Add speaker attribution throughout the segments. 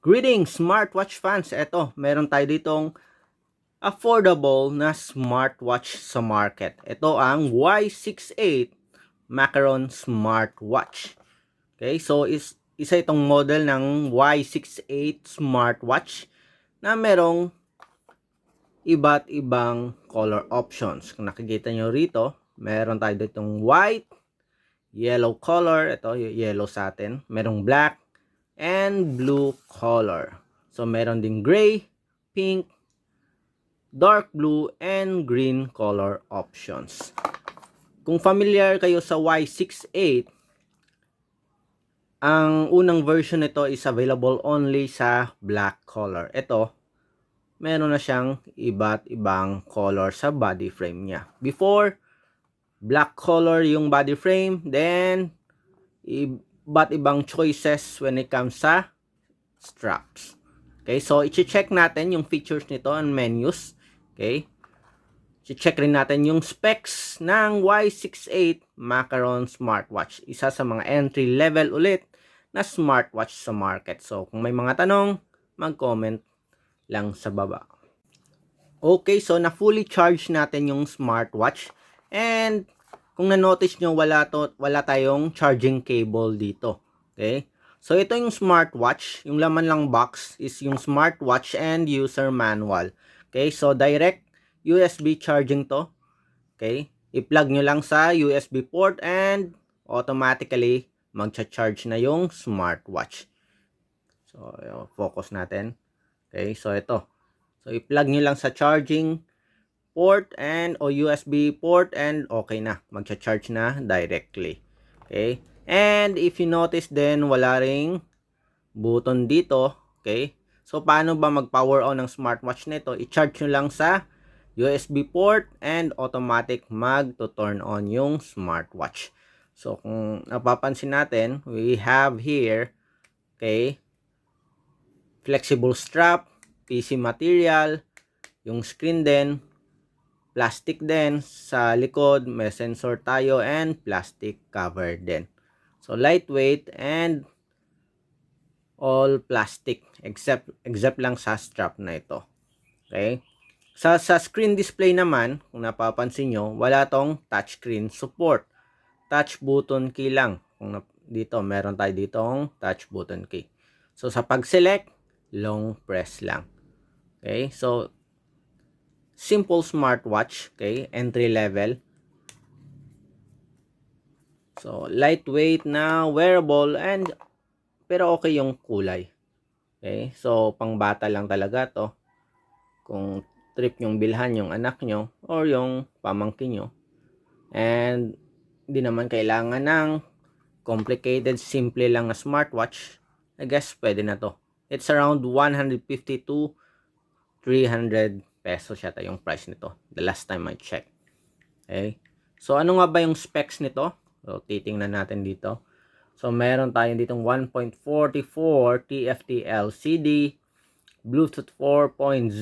Speaker 1: Greetings smartwatch fans. Ito, meron tayo ditong affordable na smartwatch sa market. Ito ang Y68 Macaron smartwatch. Okay, so is isa itong model ng Y68 smartwatch na merong iba't ibang color options. Kung nakikita nyo rito, meron tayo ditong white, yellow color, ito yellow sa atin, merong black, and blue color. So, meron din gray, pink, dark blue, and green color options. Kung familiar kayo sa Y68, ang unang version nito is available only sa black color. Ito, meron na siyang iba't ibang color sa body frame niya. Before, black color yung body frame, then iba't ibang choices when it comes sa straps. Okay, so i-check natin yung features nito and menus. Okay? I-check rin natin yung specs ng Y68 Macaron smartwatch. Isa sa mga entry level ulit na smartwatch sa market. So, kung may mga tanong, mag-comment lang sa baba. Okay, so na fully charged natin yung smartwatch and kung na-notice nyo, wala, to, wala tayong charging cable dito. Okay? So, ito yung smartwatch. Yung laman lang box is yung smartwatch and user manual. Okay? So, direct USB charging to. Okay? I-plug nyo lang sa USB port and automatically magcha-charge na yung smartwatch. So, focus natin. Okay? So, ito. So, i-plug nyo lang sa charging port and o USB port and okay na. Magcha-charge na directly. Okay? And if you notice then wala ring button dito. Okay? So paano ba mag-power on ng smartwatch nito? I-charge nyo lang sa USB port and automatic mag-turn on yung smartwatch. So kung napapansin natin, we have here okay, flexible strap, PC material, yung screen din, plastic din sa likod, may sensor tayo and plastic cover din. So lightweight and all plastic except except lang sa strap na ito. Okay? Sa sa screen display naman, kung napapansin nyo, wala tong touchscreen support. Touch button key lang. Kung na, dito, meron tayo ditong touch button key. So sa pag-select, long press lang. Okay? So simple smartwatch, okay? Entry level. So, lightweight na wearable and pero okay yung kulay. Okay? So, pang bata lang talaga to. Kung trip yung bilhan yung anak nyo or yung pamangkin nyo. And hindi naman kailangan ng complicated, simple lang na smartwatch. I guess pwede na to. It's around 150 to 300 pesos yata yung price nito. The last time I checked. Okay. So, ano nga ba yung specs nito? So, titingnan natin dito. So, meron tayo ditong 1.44 TFT LCD, Bluetooth 4.0,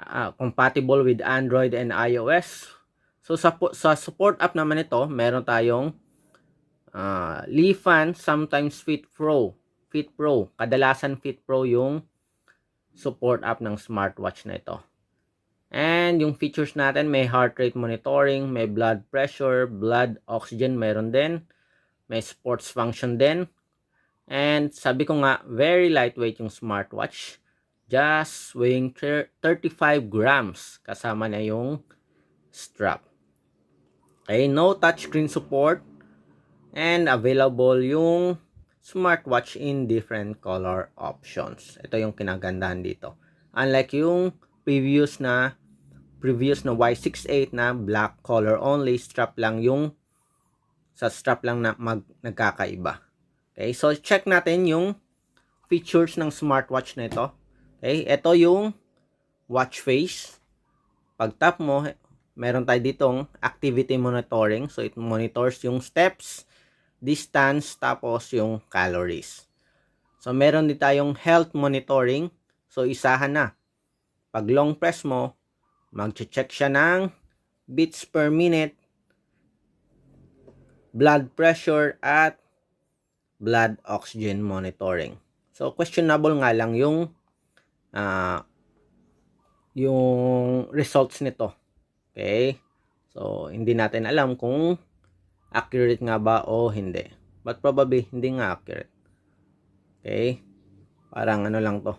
Speaker 1: uh, compatible with Android and iOS. So, sa, sa support app naman ito, meron tayong uh, Lifan, sometimes Fit Pro. Fit Pro. Kadalasan Fit Pro yung support app ng smartwatch na ito. And yung features natin, may heart rate monitoring, may blood pressure, blood oxygen, meron din. May sports function din. And sabi ko nga, very lightweight yung smartwatch. Just weighing 35 grams kasama na yung strap. Okay, no touchscreen support. And available yung smartwatch in different color options. Ito yung kinagandahan dito. Unlike yung previous na previous na Y68 na black color only strap lang yung sa strap lang na mag, nagkakaiba. Okay, so check natin yung features ng smartwatch na ito. Okay, ito yung watch face. Pag tap mo, meron tayo ditong activity monitoring. So it monitors yung steps, distance, tapos yung calories. So meron din tayong health monitoring. So isahan na. Pag long press mo, magche-check siya ng beats per minute, blood pressure at blood oxygen monitoring. So, questionable nga lang yung ah yung results nito. Okay? So, hindi natin alam kung accurate nga ba o hindi. But probably, hindi nga accurate. Okay? Parang ano lang to.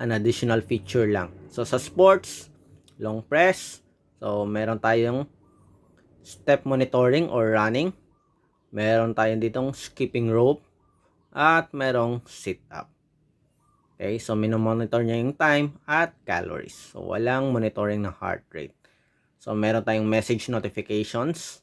Speaker 1: An additional feature lang. So, sa sports, long press. So, meron tayong step monitoring or running. Meron tayong ditong skipping rope. At merong sit-up. Okay, so minomonitor niya yung time at calories. So walang monitoring ng heart rate. So meron tayong message notifications.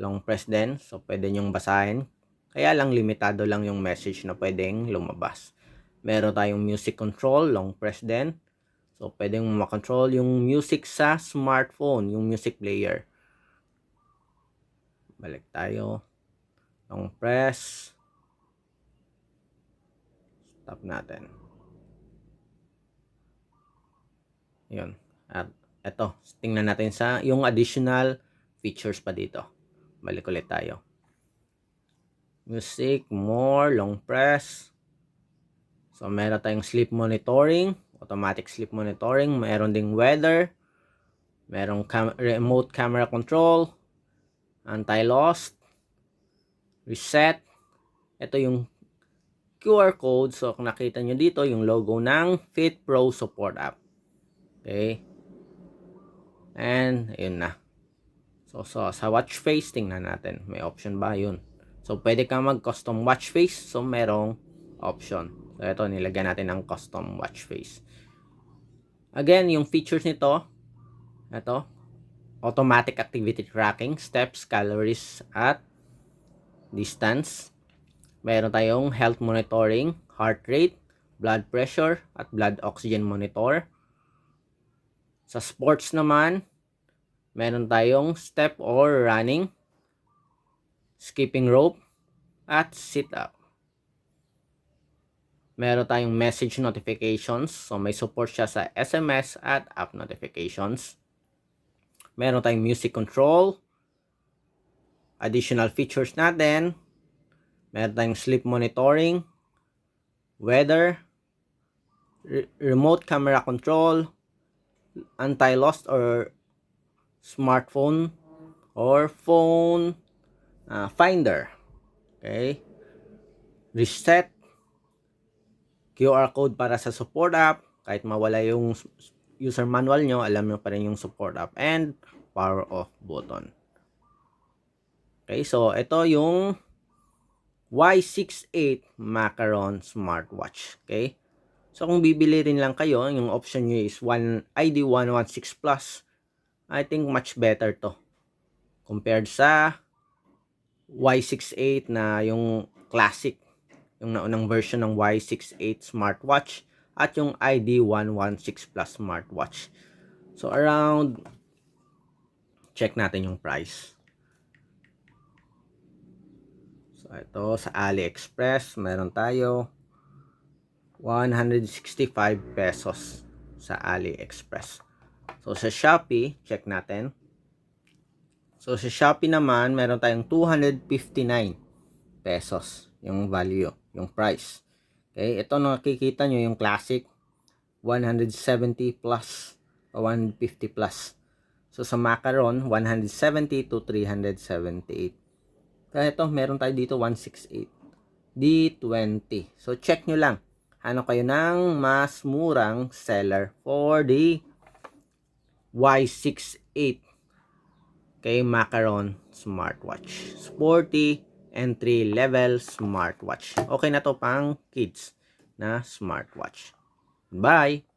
Speaker 1: Long press din. So pwede nyong basahin. Kaya lang limitado lang yung message na pwedeng lumabas. Meron tayong music control. Long press din. So pwedeng makontrol yung music sa smartphone. Yung music player. Balik tayo. Long press. Stop natin. Yun. At eto, tingnan natin sa yung additional features pa dito. Balik ulit tayo. Music, more, long press. So, meron tayong sleep monitoring, automatic sleep monitoring, meron ding weather, merong cam- remote camera control, anti-lost, reset. Ito yung QR code. So, kung nakita nyo dito, yung logo ng Fit Pro Support App. Okay. And, ayun na. So, so sa watch face, tingnan natin. May option ba? Yun. So, pwede ka mag-custom watch face. So, merong option. So, ito, nilagyan natin ng custom watch face. Again, yung features nito, ito, automatic activity tracking, steps, calories, at distance. Meron tayong health monitoring, heart rate, blood pressure, at blood oxygen monitor. Sa sports naman, meron tayong step or running, skipping rope, at sit-up. Meron tayong message notifications. So, may support siya sa SMS at app notifications. Meron tayong music control. Additional features natin. Meron tayong sleep monitoring. Weather. re- remote camera control. Anti-lost or smartphone or phone uh, finder. Okay. Reset. QR code para sa support app. Kahit mawala yung user manual nyo, alam nyo pa rin yung support app. And power off button. Okay, so ito yung Y68 Macaron smartwatch. Okay? So kung bibili rin lang kayo, yung option nyo is one, ID116 Plus. I think much better to. Compared sa Y68 na yung classic. Yung naunang version ng Y68 smartwatch. At yung ID116 Plus smartwatch. So around, check natin yung price. So ito sa AliExpress, meron tayo 165 pesos sa AliExpress. So sa Shopee, check natin. So sa Shopee naman, meron tayong 259 pesos yung value, yung price. Okay, ito nakikita nyo yung classic 170 plus o 150 plus. So sa macaron, 170 to 378. Kaya ito, meron tayo dito 168. D20. So check nyo lang. Ano kayo ng mas murang seller for the Y68 kay Macaron smartwatch. Sporty entry level smartwatch. Okay na to pang kids na smartwatch. Bye!